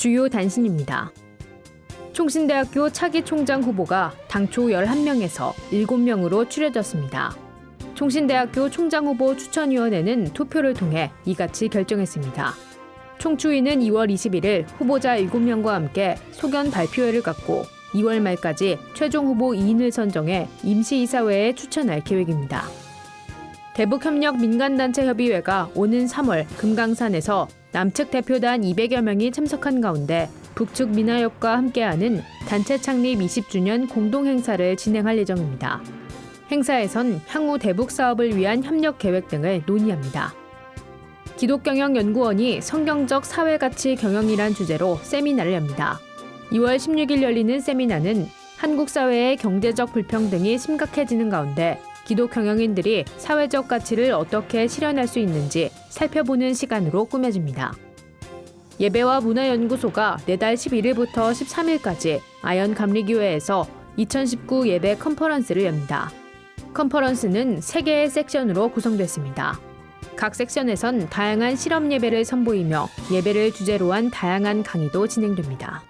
주요 단신입니다. 총신대학교 차기 총장 후보가 당초 11명에서 7명으로 추려졌습니다. 총신대학교 총장 후보 추천위원회는 투표를 통해 이같이 결정했습니다. 총추위는 2월 21일 후보자 7명과 함께 소견 발표회를 갖고 2월 말까지 최종 후보 2인을 선정해 임시이사회에 추천할 계획입니다. 대북협력 민간단체 협의회가 오는 3월 금강산에서 남측 대표단 200여 명이 참석한 가운데 북측 민화협과 함께하는 단체 창립 20주년 공동 행사를 진행할 예정입니다. 행사에선 향후 대북 사업을 위한 협력 계획 등을 논의합니다. 기독경영연구원이 성경적 사회가치 경영이란 주제로 세미나를 엽니다. 2월 16일 열리는 세미나는 한국 사회의 경제적 불평등이 심각해지는 가운데 기독 경영인들이 사회적 가치를 어떻게 실현할 수 있는지 살펴보는 시간으로 꾸며집니다. 예배와 문화연구소가 내달 11일부터 13일까지 아연 감리교회에서 2019 예배 컨퍼런스를 엽니다. 컨퍼런스는 3개의 섹션으로 구성됐습니다. 각 섹션에선 다양한 실험 예배를 선보이며 예배를 주제로 한 다양한 강의도 진행됩니다.